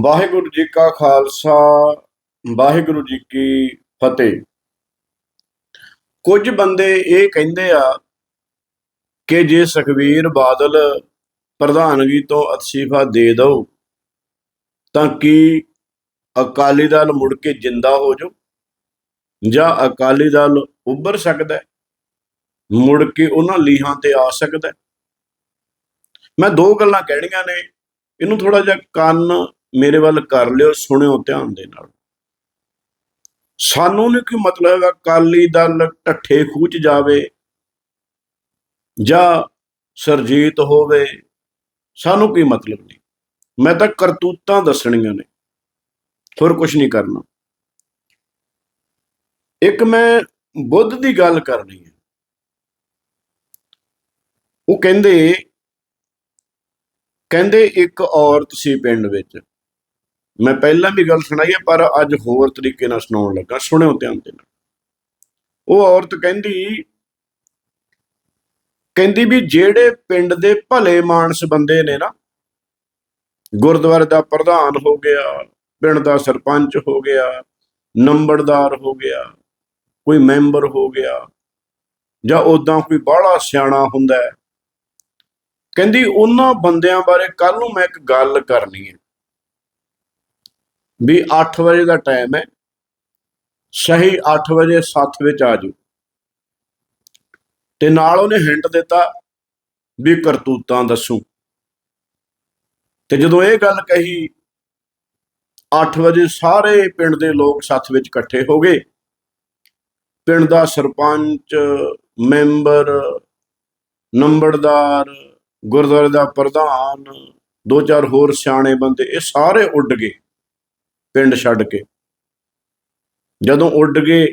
ਵਾਹਿਗੁਰੂ ਜੀ ਕਾ ਖਾਲਸਾ, ਵਾਹਿਗੁਰੂ ਜੀ ਕੀ ਫਤਿਹ। ਕੁਝ ਬੰਦੇ ਇਹ ਕਹਿੰਦੇ ਆ ਕਿ ਜੇ ਸੁਖਬੀਰ ਬਾਦਲ ਪ੍ਰਧਾਨਗੀ ਤੋਂ ਅਸਤੀਫਾ ਦੇ ਦਓ, ਤਾਂ ਕੀ ਅਕਾਲੀ ਦਲ ਮੁੜ ਕੇ ਜਿੰਦਾ ਹੋ ਜਾਊ? ਜਾਂ ਅਕਾਲੀ ਦਲ ਉੱਭਰ ਸਕਦਾ ਹੈ? ਮੁੜ ਕੇ ਉਹਨਾਂ ਲੀਹਾਂ ਤੇ ਆ ਸਕਦਾ ਹੈ? ਮੈਂ ਦੋ ਗੱਲਾਂ ਕਹਿਣੀਆਂ ਨੇ, ਇਹਨੂੰ ਥੋੜਾ ਜਿਹਾ ਕੰਨ ਮੇਰੇ ਵੱਲ ਕਰ ਲਿਓ, ਸੁਣਿਓ ਧਿਆਨ ਦੇ ਨਾਲ। ਸਾਨੂੰ ਨਹੀਂ ਕੋਈ ਮਤਲਬ ਹੈ ਅਕਾਲੀ ਦਲ ਢੱਠੇ ਖੂਚ ਜਾਵੇ ਜਾਂ ਸਰਜੀਤ ਹੋਵੇ, ਸਾਨੂੰ ਕੋਈ ਮਤਲਬ ਨਹੀਂ। ਮੈਂ ਤਾਂ ਕਰਤੂਤਾਂ ਦੱਸਣੀਆਂ ਨੇ, ਹੋਰ ਕੁਝ ਨਹੀਂ ਕਰਨਾ। ਇੱਕ ਮੈਂ ਬੁੱਧ ਦੀ ਗੱਲ ਕਰਨੀ ਹੈ। ਉਹ ਕਹਿੰਦੇ ਕਹਿੰਦੇ ਇੱਕ ਔਰਤ ਸੀ ਪਿੰਡ ਵਿੱਚ ਮੈਂ ਪਹਿਲਾਂ ਵੀ ਗੱਲ ਸੁਣਾਈ ਹੈ, ਪਰ ਅੱਜ ਹੋਰ ਤਰੀਕੇ ਨਾਲ ਸੁਣਾਉਣ ਲੱਗਾ, ਸੁਣਿਓ ਧਿਆਨ ਦੇ ਨਾਲ। ਉਹ ਔਰਤ ਕਹਿੰਦੀ ਕਹਿੰਦੀ ਵੀ ਜਿਹੜੇ ਪਿੰਡ ਦੇ ਭਲੇ ਮਾਨਸ ਬੰਦੇ ਨੇ ਨਾ, ਗੁਰਦੁਆਰੇ ਦਾ ਪ੍ਰਧਾਨ ਹੋ ਗਿਆ, ਪਿੰਡ ਦਾ ਸਰਪੰਚ ਹੋ ਗਿਆ, ਨੰਬਰਦਾਰ ਹੋ ਗਿਆ, ਕੋਈ ਮੈਂਬਰ ਹੋ ਗਿਆ, ਜਾਂ ਉਦਾਂ ਕੋਈ ਬਾਹਲਾ ਸਿਆਣਾ ਹੁੰਦਾ ਕਹਿੰਦੀ ਉਹਨਾਂ ਬੰਦਿਆਂ ਬਾਰੇ ਕੱਲ ਨੂੰ ਮੈਂ ਇੱਕ ਗੱਲ ਕਰਨੀ ਹੈ। ਵੀ 8 ਵਜੇ ਦਾ ਟਾਈਮ ਹੈ। ਸਹੀ 8 ਵਜੇ ਸੱਥ ਵਿੱਚ ਆ ਜਾਓ। ਤੇ ਨਾਲ ਉਹਨੇ ਹਿੰਟ ਦਿੱਤਾ ਵੀ ਕਰਤੂਤਾਂ ਦੱਸੂ। ਤੇ ਜਦੋਂ ਇਹ ਗੱਲ ਕਹੀ 8 ਵਜੇ ਸਾਰੇ ਪਿੰਡ ਦੇ ਲੋਕ ਸੱਥ ਵਿੱਚ ਇਕੱਠੇ ਹੋ ਗਏ। ਪਿੰਡ ਦਾ ਸਰਪੰਚ, ਮੈਂਬਰ, ਨੰਬਰਦਾਰ, ਗੁਰਦੁਆਰੇ ਦਾ ਪ੍ਰਧਾਨ, ਦੋ ਚਾਰ ਹੋਰ ਸਿਆਣੇ ਬੰਦੇ, ਇਹ ਸਾਰੇ ਉੱਡ ਗਏ। ਪਿੰਡ ਛੱਡ ਕੇ। ਜਦੋਂ ਉੱਡ ਗਏ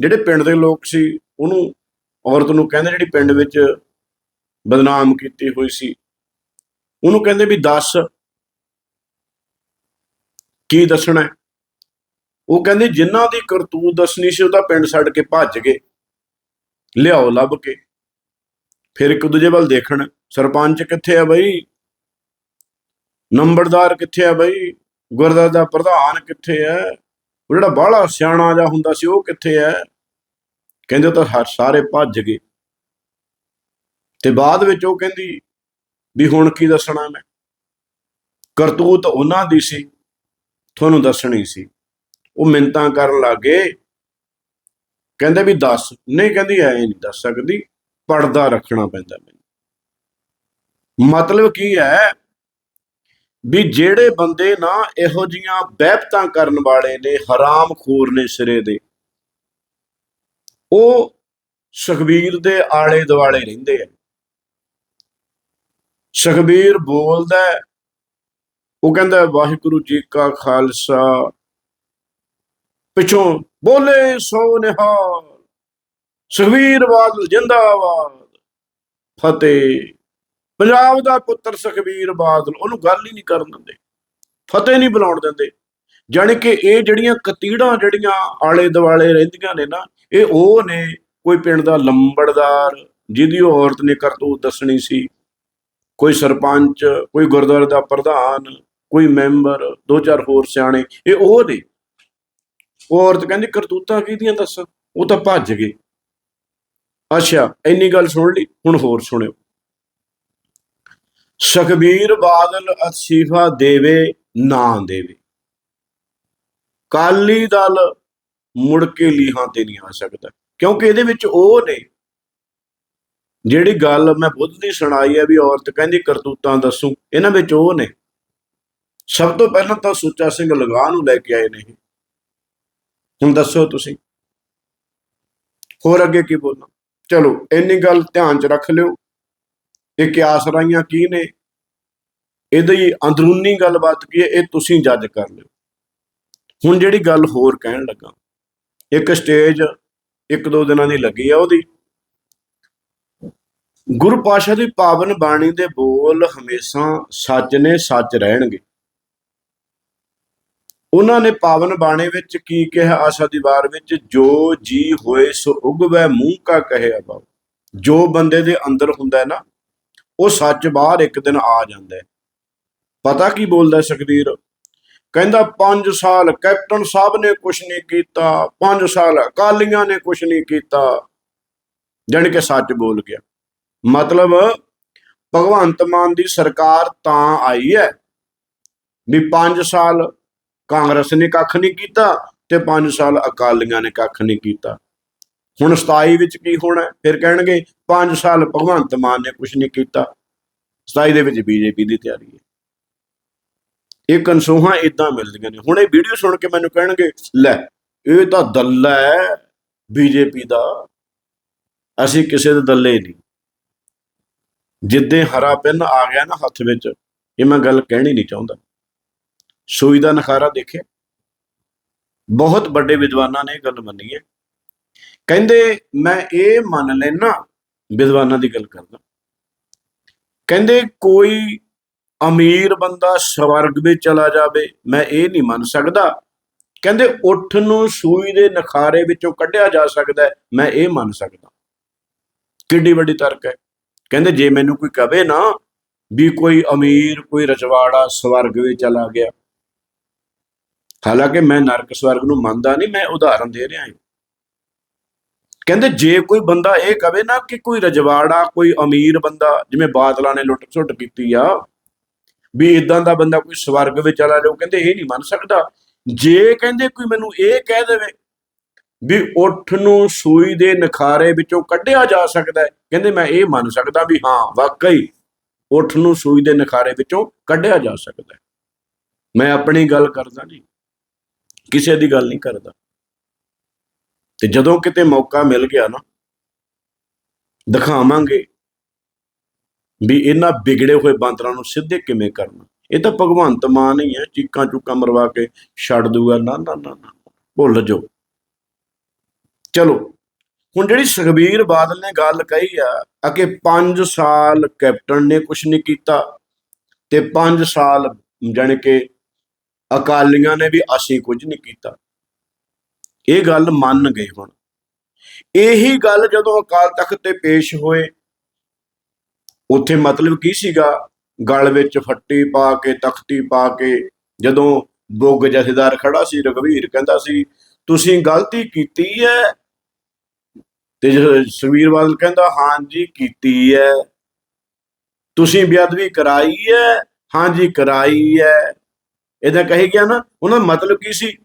ਜਿਹੜੇ ਪਿੰਡ ਦੇ ਲੋਕ ਸੀ, ਉਹਨੂੰ ਔਰਤ ਨੂੰ ਕਹਿੰਦੇ ਜਿਹੜੀ ਪਿੰਡ ਵਿੱਚ ਬਦਨਾਮ ਕੀਤੀ ਹੋਈ ਸੀ, ਉਹਨੂੰ ਕਹਿੰਦੇ ਵੀ ਦੱਸ ਕੀ ਦੱਸਣਾ ਉਹ ਕਹਿੰਦੇ ਜਿਨ੍ਹਾਂ ਦੀ ਕਰਤੂਤ ਦੱਸਣੀ ਸੀ ਉਹਦਾ ਪਿੰਡ ਛੱਡ ਕੇ ਭੱਜ ਗਏ, ਲਿਆਓ ਲੱਭ ਕੇ। ਫਿਰ ਇੱਕ ਦੂਜੇ ਵੱਲ ਦੇਖਣ, ਸਰਪੰਚ ਕਿੱਥੇ ਆ ਬਈ? ਨੰਬਰਦਾਰ ਕਿੱਥੇ ਆ ਬਈ? ਗੁਰਦੁਆਰਾ ਦਾ ਪ੍ਰਧਾਨ ਕਿੱਥੇ ਹੈ? ਉਹ ਜਿਹੜਾ ਬਾਹਲਾ ਸਿਆਣਾ ਜਿਹਾ ਹੁੰਦਾ ਸੀ, ਉਹ ਕਿੱਥੇ ਹੈ? ਕਹਿੰਦੇ ਤਾਂ ਹਰ ਸਾਰੇ ਭੱਜ ਗਏ। ਤੇ ਬਾਅਦ ਵਿੱਚ ਉਹ ਕਹਿੰਦੀ ਵੀ ਹੁਣ ਕੀ ਦੱਸਣਾ ਮੈਂ? ਕਰਤੂਤ ਉਹਨਾਂ ਦੀ ਸੀ, ਤੁਹਾਨੂੰ ਦੱਸਣੀ ਸੀ। ਉਹ ਮਿੰਤਾਂ ਕਰਨ ਲੱਗੇ। ਕਹਿੰਦੇ ਵੀ ਦੱਸ। ਨਹੀਂ ਕਹਿੰਦੀ, ਐ ਨਹੀਂ ਦੱਸ ਸਕਦੀ। ਪਰਦਾ ਰੱਖਣਾ ਪੈਂਦਾ ਮੈਨੂੰ। ਮਤਲਬ ਕੀ ਹੈ? ਵੀ ਜਿਹੜੇ ਬੰਦੇ ਨਾ ਇਹੋ ਜੀਆਂ ਬਹਿਬਤਾਂ ਕਰਨ ਵਾਲੇ ਨੇ ਹਰਾਮਖੋਰ ਨੇ ਸਿਰੇ ਦੇ, ਉਹ ਸੁਖਬੀਰ ਦੇ ਆਲੇ ਦੁਆਲੇ ਰਹਿੰਦੇ ਆ। ਸੁਖਬੀਰ ਬੋਲਦਾ ਉਹ ਕਹਿੰਦਾ ਵਾਹਿਗੁਰੂ ਜੀ ਕਾ ਖਾਲਸਾ, ਪਿਛੋਂ ਬੋਲੇ ਸੋ ਨਿਹਾਲ, ਸੁਖਬੀਰ ਬਾਦਲ ਜਿੰਦਾਬਾਦ, ਫਤਿਹ। ਪੰਜਾਬ ਦਾ ਪੁੱਤਰ ਸੁਖਬੀਰ ਬਾਦਲ, ਉਹਨੂੰ ਗੱਲ ਹੀ ਨਹੀਂ ਕਰਨ ਦਿੰਦੇ, ਫਤਿਹ ਨਹੀਂ ਬੁਲਾਉਣ ਦਿੰਦੇ। ਜਾਣੀ ਕਿ ਇਹ ਜਿਹੜੀਆਂ ਕਤੀੜਾਂ ਜਿਹੜੀਆਂ ਆਲੇ ਦੁਆਲੇ ਰਹਿੰਦੀਆਂ ਨੇ ਨਾ, ਇਹ ਉਹ ਨੇ ਕੋਈ ਪਿੰਡ ਦਾ ਲੰਬੜਦਾਰ, ਜਿਹਦੀ ਉਹ ਔਰਤ ਨੇ ਕਰਤੂਤ ਦੱਸਣੀ ਸੀ। ਕੋਈ ਸਰਪੰਚ, ਕੋਈ ਗੁਰਦੁਆਰੇ ਦਾ ਪ੍ਰਧਾਨ, ਕੋਈ ਮੈਂਬਰ ਦੋ ਚਾਰ ਹੋਰ ਸਿਆਣੇ, ਇਹ ਉਹ ਨੇ। ਉਹ ਔਰਤ ਕਹਿੰਦੀ, ਕਰਤੂਤਾਂ ਕਿਹਦੀਆਂ ਦੱਸ? ਉਹ ਤਾਂ ਭੱਜ ਗਏ। ਅੱਛਾ, ਇੰਨੀ ਗੱਲ ਸੁਣ ਲਈ, ਹੁਣ ਹੋਰ ਸੁਣਿਓ। ਸੁਖਬੀਰ ਬਾਦਲ ਅਸੀਫਾ ਦੇਵੇ, ਨਾ ਦੇਵੇ। ਕਾਲੀ ਦਲ ਮੁੜ ਕੇ ਲੀਹਾਂ ਤੇ ਨਹੀਂ ਆ ਸਕਦਾ, ਕਿਉਂਕਿ ਇਹਦੇ ਵਿੱਚ ਉਹ ਨੇ ਜਿਹੜੀ ਗੱਲ ਮੈਂ ਬੁੱਧ ਦੀ ਸੁਣਾਈ ਹੈ ਵੀ ਔਰਤ ਕਹਿੰਦੀ, ਕਰਤੂਤਾਂ ਦੱਸੂ, ਇਹਨਾਂ ਵਿੱਚ ਉਹ ਨੇ। ਸਭ ਤੋਂ ਪਹਿਲਾਂ ਤਾਂ ਸੁੱਚਾ ਸਿੰਘ ਲਗਾਹ ਨੂੰ ਲੈ ਕੇ ਆਏ ਨੇ ਹੁਣ ਦੱਸੋ ਤੁਸੀਂ। ਹੋਰ ਅੱਗੇ ਕੀ ਬੋਲਣਾ? ਚਲੋ, ਇੰਨੀ ਗੱਲ ਧਿਆਨ ਚ ਰੱਖ ਲਿਓ। ਤੇ ਕਿਆਸ ਰਾਈਆਂ ਕੀ ਨੇ? ਇਹਦੀ ਅੰਦਰੂਨੀ ਗੱਲਬਾਤ ਕੀ ਹੈ? ਇਹ ਤੁਸੀਂ ਜੱਜ ਕਰ ਲਿਓ। ਹੁਣ ਜਿਹੜੀ ਗੱਲ ਹੋਰ ਕਹਿਣ ਲੱਗਾ, ਇੱਕ ਸਟੇਜ ਇੱਕ ਦੋ ਦਿਨਾਂ ਦੀ ਲੱਗੀ ਆ ਉਹਦੀ। ਗੁਰੂ ਪਾਸ਼ਾ ਦੀ ਪਾਵਨ ਬਾਣੀ ਦੇ ਬੋਲ ਹਮੇਸ਼ਾ ਸੱਚ ਨੇ ਸੱਚ ਰਹਿਣਗੇ। ਉਹਨਾਂ ਨੇ ਪਾਵਨ ਬਾਣੀ ਵਿੱਚ ਕੀ ਕਿਹਾ? ਆਸ਼ਾ ਦੀਵਾਰ ਵਿੱਚ, ਜੋ ਜੀ ਹੋਏ ਸੋ ਉਗਵੈ ਮੂੰਹ ਕਾ ਕਹੇ ਅਬਾਉ ਜੋ ਬੰਦੇ ਦੇ ਅੰਦਰ ਹੁੰਦਾ ਨਾ ਉਹ ਸੱਚ ਬਾਹਰ ਇੱਕ ਦਿਨ ਆ ਜਾਂਦਾ ਪਤਾ ਕੀ ਬੋਲਦਾ ਸੁਖਬੀਰ? ਕਹਿੰਦਾ 5 ਸਾਲ ਕੈਪਟਨ ਸਾਹਿਬ ਨੇ ਕੁਝ ਨਹੀਂ ਕੀਤਾ 5 ਸਾਲ ਅਕਾਲੀਆਂ ਨੇ ਕੁਝ ਨਹੀਂ ਕੀਤਾ। ਜਾਣੀ ਕਿ ਸੱਚ ਬੋਲ ਗਿਆ। ਮਤਲਬ, ਭਗਵੰਤ ਮਾਨ ਦੀ ਸਰਕਾਰ ਤਾਂ ਆਈ ਹੈ ਵੀ 5 ਸਾਲ ਕਾਂਗਰਸ ਨੇ ਕੱਖ ਨਹੀਂ ਕੀਤਾ ਤੇ 5 ਸਾਲ ਅਕਾਲੀਆਂ ਨੇ ਕੱਖ ਨਹੀਂ ਕੀਤਾ। ਹੁਣ 27 ਵਿੱਚ ਕੀ ਹੋਣਾ ਫਿਰ ਕਹਿਣਗੇ 5 ਸਾਲ ਭਗਵੰਤ ਮਾਨ ਨੇ ਕੁਝ ਨਹੀਂ ਕੀਤਾ। 27 ਦੇ ਵਿੱਚ ਬੀਜੇਪੀ ਦੀ ਤਿਆਰੀ ਹੈ। ਇਹ ਕਨਸੂਹਾਂ ਇਦਾਂ ਮਿਲਦੀਆਂ ਨੇ। ਹੁਣ ਇਹ ਵੀਡੀਓ ਸੁਣ ਕੇ ਮੈਨੂੰ ਕਹਿਣਗੇ, ਲੈ, ਇਹ ਤਾਂ ਦੱਲਾ ਹੈ ਬੀਜੇਪੀ ਦਾ। ਅਸੀਂ ਕਿਸੇ ਦੇ ਦੱਲੇ ਨਹੀਂ। ਜਿੱਦੇ ਹਰਾ ਪਿੰਨ ਆ ਗਿਆ ਨਾ ਹੱਥ ਵਿੱਚ, ਇਹ ਮੈਂ ਗੱਲ ਕਹਿਣੀ ਨਹੀਂ ਚਾਹੁੰਦਾ। ਸੂਈ ਦਾ ਨਖਾਰਾ ਦੇਖਿਆ? ਬਹੁਤ ਵੱਡੇ ਵਿਦਵਾਨਾਂ ਨੇ ਇਹ ਗੱਲ ਮੰਨੀ ਹੈ। ਕਹਿੰਦੇ, ਮੈਂ ਇਹ ਮੰਨ ਲੈਣਾ ਵਿਦਵਾਨਾਂ ਦੀ ਗੱਲ ਕਰਦਾ। ਕਹਿੰਦੇ, ਕੋਈ ਅਮੀਰ ਬੰਦਾ ਸਵਰਗ ਵਿੱਚ ਚਲਾ ਜਾਵੇ, ਮੈਂ ਇਹ ਨਹੀਂ ਮੰਨ ਸਕਦਾ। ਕਹਿੰਦੇ, ਉੱਠ ਨੂੰ ਸੂਈ ਦੇ ਨਖਾਰੇ ਵਿੱਚੋਂ ਕੱਢਿਆ ਜਾ ਸਕਦਾ ਮੈਂ ਇਹ ਮੰਨ ਸਕਦਾ। ਕਿੱਡੀ ਵੱਡੀ ਤਰਕ ਹੈ। ਕਹਿੰਦੇ, ਜੇ ਮੈਨੂੰ ਕੋਈ ਕਵੇ ਨਾ ਵੀ ਕੋਈ ਅਮੀਰ, ਕੋਈ ਰਜਵਾੜਾ ਸਵਰਗ ਵਿੱਚ ਚਲਾ ਗਿਆ। ਹਾਲਾਂਕਿ ਮੈਂ ਨਰਕ ਸਵਰਗ ਨੂੰ ਮੰਨਦਾ ਨਹੀਂ, ਮੈਂ ਉਦਾਹਰਨ ਦੇ ਰਿਹਾ ਹਾਂ। ਕਹਿੰਦੇ ਜੇ ਕੋਈ ਬੰਦਾ ਇਹ ਕਵੇ ਨਾ ਕਿ ਕੋਈ ਰਜਵਾੜਾ, ਕੋਈ ਅਮੀਰ ਬੰਦਾ, ਜਿਵੇਂ ਬਾਦਲਾਂ ਨੇ ਲੁੱਟ ਸੁੱਟ ਕੀਤੀ ਆ, ਵੀ ਇਦਾਂ ਦਾ ਬੰਦਾ ਕੋਈ ਸਵਰਗ ਵਿੱਚ ਚਲਾ ਜਾਊ, ਕਹਿੰਦੇ ਇਹ ਨਹੀਂ ਮੰਨ ਸਕਦਾ। ਜੇ ਕਹਿੰਦੇ ਕੋਈ ਮੈਨੂੰ ਇਹ ਕਹਿ ਦੇਵੇ ਵੀ ਉੱਠ ਨੂੰ ਸੂਈ ਦੇ ਨਖਾਰੇ ਵਿੱਚੋਂ ਕੱਢਿਆ ਜਾ ਸਕਦਾ ਹੈ, ਕਹਿੰਦੇ ਮੈਂ ਇਹ ਮੰਨ ਸਕਦਾ ਵੀ ਹਾਂ, ਵਾਕਈ ਉੱਠ ਨੂੰ ਸੂਈ ਦੇ ਨਖਾਰੇ ਵਿੱਚੋਂ ਕੱਢਿਆ ਜਾ ਸਕਦਾ ਹੈ। ਮੈਂ ਆਪਣੀ ਗੱਲ ਕਰਦਾ ਨਹੀਂ, ਕਿਸੇ ਦੀ ਗੱਲ ਨਹੀਂ ਕਰਦਾ। ਤੇ ਜਦੋਂ ਕਿਤੇ ਮੌਕਾ ਮਿਲ ਗਿਆ ਨਾ, ਦਿਖਾਵਾਂਗੇ ਵੀ ਇਹਨਾਂ ਵਿਗੜੇ ਹੋਏ ਬਾਂਦਰਾਂ ਨੂੰ ਸਿੱਧੇ ਕਿਵੇਂ ਕਰਨਾ। ਇਹ ਤਾਂ ਭਗਵੰਤ ਮਾਨ ਹੀ ਹੈ ਚੀਕਾਂ ਚੁੱਕਾਂ ਮਰਵਾ ਕੇ ਛੱਡ ਦੂਗਾ। ਨਾ ਨਾ ਨਾ ਨਾ, ਭੁੱਲ ਜਾਓ। ਚਲੋ, ਹੁਣ ਜਿਹੜੀ ਸੁਖਬੀਰ ਬਾਦਲ ਨੇ ਗੱਲ ਕਹੀ ਆ ਆ ਕਿ 5 ਸਾਲ ਕੈਪਟਨ ਨੇ ਕੁਝ ਨਹੀਂ ਕੀਤਾ ਤੇ 5 ਸਾਲ ਜਾਣੀ ਕਿ ਅਕਾਲੀਆਂ ਨੇ ਵੀ ਅਸੀਂ ਕੁਝ ਨਹੀਂ ਕੀਤਾ। ਇਹ ਗੱਲ ਮੰਨ ਗਏ ਹੁਣ। ਇਹੀ ਗੱਲ ਜਦੋਂ ਅਕਾਲ ਤਖਤ ਤੇ ਪੇਸ਼ ਹੋਏ, ਉੱਥੇ ਮਤਲਬ ਕੀ ਸੀਗਾ? ਗਲ ਵਿੱਚ ਫੱਟੀ ਪਾ ਕੇ, ਤਖਤੀ ਪਾ ਕੇ, ਜਦੋਂ ਬੁੱਗ ਜਥੇਦਾਰ ਖੜਾ ਸੀ, ਰਘਵੀਰ ਕਹਿੰਦਾ ਸੀ, ਤੁਸੀਂ ਗਲਤੀ ਕੀਤੀ ਹੈ? ਤੇ ਜਦੋਂ ਸੁਖਬੀਰ ਬਾਦਲ ਕਹਿੰਦਾ, ਹਾਂਜੀ, ਕੀਤੀ ਹੈ। ਤੁਸੀਂ ਬੇਅਦਬੀ ਕਰਾਈ ਹੈ? ਹਾਂਜੀ, ਕਰਾਈ ਹੈ। ਇਹਦਾ ਕਹੀ ਗਿਆ ਨਾ ਉਹਨਾਂ ਦਾ ਮਤਲਬ ਕੀ ਸੀ?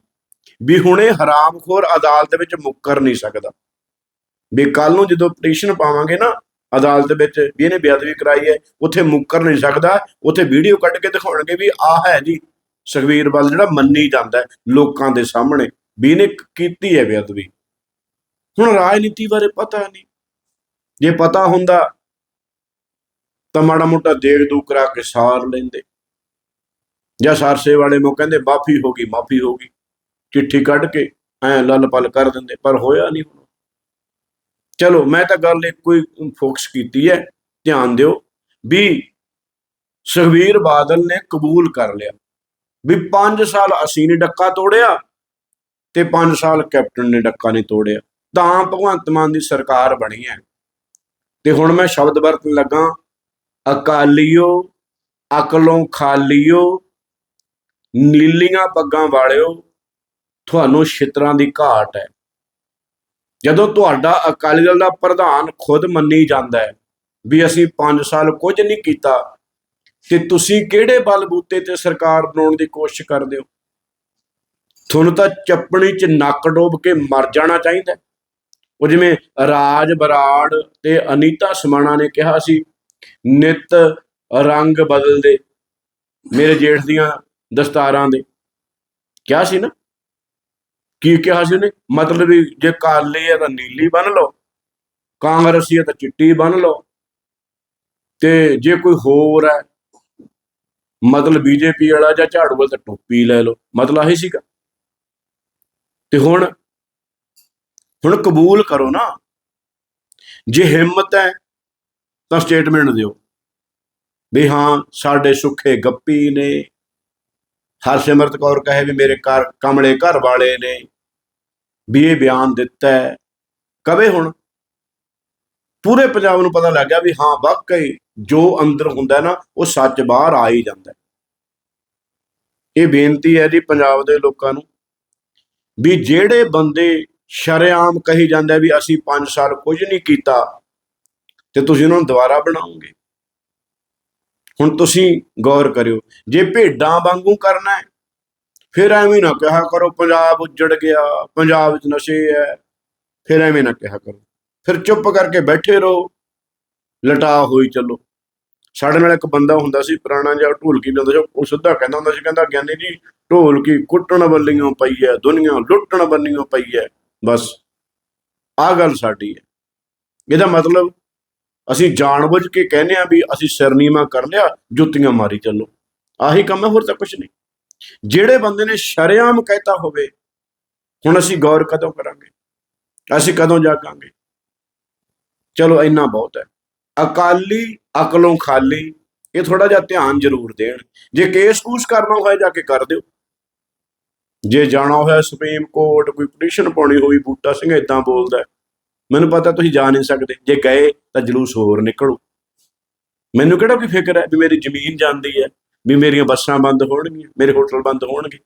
ਵੀ ਹੁਣ ਇਹ ਹਰਾਮਖੋਰ ਅਦਾਲਤ ਵਿੱਚ ਮੁੱਕਰ ਨਹੀਂ ਸਕਦਾ। ਵੀ ਕੱਲ ਨੂੰ ਜਦੋਂ ਪਟੀਸ਼ਨ ਪਾਵਾਂਗੇ ਨਾ ਅਦਾਲਤ ਵਿੱਚ ਵੀ ਇਹਨੇ ਬੇਅਦਬੀ ਕਰਾਈ ਹੈ, ਉੱਥੇ ਮੁੱਕਰ ਨਹੀਂ ਸਕਦਾ, ਉੱਥੇ ਵੀਡੀਓ ਕੱਢ ਕੇ ਦਿਖਾਉਣਗੇ ਵੀ ਆਹ ਹੈ ਜੀ। ਸੁਖਬੀਰ ਬਾਦਲ ਜਿਹੜਾ ਮੰਨੀ ਜਾਂਦਾ ਲੋਕਾਂ ਦੇ ਸਾਹਮਣੇ ਵੀ ਇਹਨੇ ਕੀਤੀ ਹੈ ਬੇਅਦਬੀ। ਹੁਣ ਰਾਜਨੀਤੀ ਬਾਰੇ ਪਤਾ ਨਹੀਂ। ਜੇ ਪਤਾ ਹੁੰਦਾ ਤਾਂ ਮਾੜਾ ਮੋਟਾ ਦੇਖ ਦੂ ਕਰਾ ਕੇ ਸਾਰ ਲੈਂਦੇ। ਜਾਂ ਸਰਸੇ ਵਾਲੇ ਨੂੰ ਕਹਿੰਦੇ, ਮਾਫੀ ਹੋ ਗਈ, ਮਾਫੀ ਹੋ ਗਈ। ਚਿੱਠੀ ਕੱਢ ਕੇ ਐ ਲੱਲ ਪਲ ਕਰ ਦਿੰਦੇ, ਪਰ ਹੋਇਆ ਨਹੀਂ ਹੁਣ। ਚਲੋ, ਮੈਂ ਤਾਂ ਗੱਲ ਇੱਕੋ ਹੀ ਫੋਕਸ ਕੀਤੀ ਹੈ ਧਿਆਨ ਦਿਓ ਵੀ ਸੁਖਬੀਰ ਬਾਦਲ ਨੇ ਕਬੂਲ ਕਰ ਲਿਆ ਵੀ 5 ਸਾਲ ਅਸੀਂ ਨੇ ਡੱਕਾ ਤੋੜਿਆ ਤੇ 5 ਸਾਲ ਕੈਪਟਨ ਨੇ ਡੱਕਾ ਨਹੀਂ ਤੋੜਿਆ। ਤਾਂ ਭਗਵੰਤ ਮਾਨ ਦੀ ਸਰਕਾਰ ਬਣੀ ਹੈ ਤੇ ਹੁਣ ਮੈਂ ਸ਼ਬਦ ਵਰਤਣ ਲੱਗਾ, ਅਕਾਲੀਓ, ਅਕਲੋਂ ਖਾਲੀਓ, ਨੀਲੀਆਂ ਪੱਗਾਂ ਵਾਲਿਓ ਤੁਹਾਨੂੰ ਛਿੱਤਰਾਂ ਦੀ ਘਾਟ ਹੈ। ਜਦੋਂ ਤੁਹਾਡਾ ਅਕਾਲੀ ਦਲ ਦਾ ਪ੍ਰਧਾਨ ਖੁਦ ਮੰਨੀ ਜਾਂਦਾ ਹੈ ਵੀ ਅਸੀਂ 5 ਸਾਲ ਕੁਝ ਨਹੀਂ ਕੀਤਾ, ਤੇ ਤੁਸੀਂ ਕਿਹੜੇ ਬਲਬੂਤੇ ਤੇ ਸਰਕਾਰ ਬਣਾਉਣ ਦੀ ਕੋਸ਼ਿਸ਼ ਕਰਦੇ ਹੋ? ਤੁਹਾਨੂੰ ਤਾਂ ਚੱਪਣੀ 'ਚ ਨੱਕ ਡੋਬ ਕੇ ਮਰ ਜਾਣਾ ਚਾਹੀਦਾ ਉਹ ਜਿਵੇਂ ਰਾਜ ਬਰਾੜ ਤੇ ਅਨੀਤਾ ਸਮਾਣਾ ਨੇ ਕਿਹਾ ਸੀ, ਨਿਤ ਰੰਗ ਬਦਲਦੇ ਮੇਰੇ ਜੇਠ ਦੀਆਂ ਦਸਤਾਰਾਂ ਦੇ। ਕਿਹਾ ਸੀ ਨਾ? ਕੀ ਕਿਹਾ ਸੀ ਉਹਨੇ? ਮਤਲਬ ਵੀ ਜੇ ਕਾਲੀ ਹੈ ਤਾਂ ਨੀਲੀ ਬੰਨ ਲਓ, ਕਾਂਗਰਸੀ ਹੈ ਤਾਂ ਚਿੱਟੀ ਬੰਨ ਲਓ। ਤੇ ਜੇ ਕੋਈ ਹੋਰ ਹੈ ਮਤਲਬ ਬੀਜੇਪੀ ਵਾਲਾ ਜਾਂ ਝਾੜੂ ਵਾਲਾ ਤਾਂ ਟੋਪੀ ਲੈ ਲਓ। ਮਤਲਬ ਆਹੀ ਸੀਗਾ। ਤੇ ਹੁਣ ਹੁਣ ਕਬੂਲ ਕਰੋ ਨਾ। ਜੇ ਹਿੰਮਤ ਹੈ, ਤਾਂ ਸਟੇਟਮੈਂਟ ਦਿਓ। ਵੀ ਹਾਂ, ਸਾਡੇ ਸੁੱਖੇ ਗੱਪੀ ਨੇ, ਹਰਸਿਮਰਤ ਕੌਰ ਕਹੇ ਵੀ ਮੇਰੇ ਘਰ, ਕਮਲੇ ਘਰ ਵਾਲੇ ਨੇ। ਵੀ ਇਹ ਬਿਆਨ ਦਿੱਤਾ ਹੈ। ਕਵੇ ਹੁਣ? ਪੂਰੇ ਪੰਜਾਬ ਨੂੰ ਪਤਾ ਲੱਗ ਗਿਆ ਵੀ ਹਾਂ, ਵਾਕਈ ਜੋ ਅੰਦਰ ਹੁੰਦਾ ਨਾ, ਉਹ ਸੱਚ ਬਾਹਰ ਆ ਹੀ ਜਾਂਦਾ ਇਹ ਬੇਨਤੀ ਹੈ ਜੀ ਪੰਜਾਬ ਦੇ ਲੋਕਾਂ ਨੂੰ ਵੀ ਜਿਹੜੇ ਬੰਦੇ ਸ਼ਰੇਆਮ ਕਹੀ ਜਾਂਦੇ ਵੀ ਅਸੀਂ 5 ਸਾਲ ਕੁਝ ਨਹੀਂ ਕੀਤਾ ਤੇ ਤੁਸੀਂ ਉਹਨਾਂ ਨੂੰ ਦੁਬਾਰਾ ਬਣਾਓਗੇ। ਹੁਣ ਤੁਸੀਂ ਗੌਰ ਕਰਿਓ, ਜੇ ਭੇਡਾਂ ਵਾਂਗੂ ਕਰਨਾ ਹੈ ਫਿਰ ਐਵੇਂ ਨਾ ਕਿਹਾ ਕਰੋ, ਪੰਜਾਬ ਉੱਜੜ ਗਿਆ, ਪੰਜਾਬ ਵਿੱਚ ਨਸ਼ੇ ਹੈ ਫਿਰ ਐਵੇਂ ਨਾ ਕਿਹਾ ਕਰੋ। ਫਿਰ ਚੁੱਪ ਕਰਕੇ ਬੈਠੇ ਰਹੋ, ਲਟਾ ਹੋਈ ਚੱਲੋ। ਸਾਡੇ ਨਾਲ ਇੱਕ ਬੰਦਾ ਹੁੰਦਾ ਸੀ, ਪੁਰਾਣਾ ਜਿਹਾ ਢੋਲਕੀ ਲਾਉਂਦਾ ਸੀ, ਉਹ ਸਿੱਧਾ ਕਹਿੰਦਾ ਹੁੰਦਾ ਸੀ, ਕਹਿੰਦਾ ਗਿਆਨੀ ਜੀ, ਢੋਲਕੀ ਕੁੱਟਣ ਵੱਲੀਆਂ ਪਈ ਹੈ ਦੁਨੀਆ ਲੁੱਟਣ ਵੱਲੀਆਂ ਪਈ ਹੈ ਬਸ। ਆ ਗੱਲ ਸਾਡੀ ਹੈ ਇਹਦਾ ਮਤਲਬ ਅਸੀਂ ਜਾਣਬੁੱਝ ਕੇ ਕਹਿੰਦੇ ਆ ਵੀ ਅਸੀਂ ਸਿਰਨੀਮਾ ਕਰ ਲਿਆ, ਜੁੱਤੀਆਂ ਮਾਰੀ ਚੱਲੋ। ਆਹੀ ਕੰਮ ਹੈ, ਹੋਰ ਤਾਂ ਕੁਝ ਨਹੀਂ। ਜਿਹੜੇ ਬੰਦੇ ਨੇ ਸ਼ਰੇਆਮ ਕਹਿਤਾ ਹੋਵੇ, ਹੁਣ ਅਸੀਂ ਗੌਰ ਕਦੋਂ ਕਰਾਂਗੇ? ਅਸੀਂ ਕਦੋਂ ਜਾਗਾਂਗੇ? ਚਲੋ, ਇੰਨਾ ਬਹੁਤ ਹੈ। ਅਕਾਲੀ, ਅਕਲੋਂ ਖਾਲੀ, ਇਹ ਥੋੜਾ ਜਿਹਾ ਧਿਆਨ ਜ਼ਰੂਰ ਦੇਣ। ਜੇ ਕੇਸ ਕੂਸ ਕਰਨਾ ਹੋਇਆ, ਜਾ ਕੇ ਕਰ ਦਿਓ। ਜੇ ਜਾਣਾ ਹੋਇਆ, ਸੁਪਰੀਮ ਕੋਰਟ, ਕੋਈ ਪਟੀਸ਼ਨ ਪਾਉਣੀ ਹੋਈ, ਬੂਟਾ ਸਿੰਘ ਇਦਾਂ ਬੋਲਦਾ ਮੈਨੂੰ ਪਤਾ ਤੁਸੀਂ ਜਾ ਨਹੀਂ ਸਕਦੇ। ਜੇ ਗਏ, ਤਾਂ ਜਲੂਸ ਹੋਰ ਨਿਕਲੂ। ਮੈਨੂੰ ਕਿਹੜਾ ਕੋਈ ਫਿਕਰ ਹੈ ਵੀ ਮੇਰੀ ਜ਼ਮੀਨ ਜਾਂਦੀ ਹੈ? ਵੀ ਮੇਰੀਆਂ ਬੱਸਾਂ ਬੰਦ ਹੋਣਗੀਆਂ, ਮੇਰੇ ਹੋਟਲ ਬੰਦ ਹੋਣਗੇ।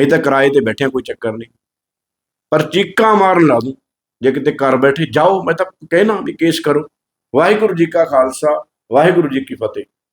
ਇਹ ਤਾਂ ਕਿਰਾਏ ਤੇ ਬੈਠਿਆਂ ਕੋਈ ਚੱਕਰ ਨਹੀਂ। ਪਰ ਚੀਕਾਂ ਮਾਰਨ ਲਾ ਦੂੰ, ਜੇ ਕਿਤੇ ਘਰ ਬੈਠੇ, ਜਾਓ, ਮੈਂ ਤਾਂ ਕਹਿਣਾ ਵੀ ਕੇਸ ਕਰੋ। ਵਾਹਿਗੁਰੂ ਜੀ ਕਾ ਖਾਲਸਾ, ਵਾਹਿਗੁਰੂ ਜੀ ਕੀ ਫਤਿਹ।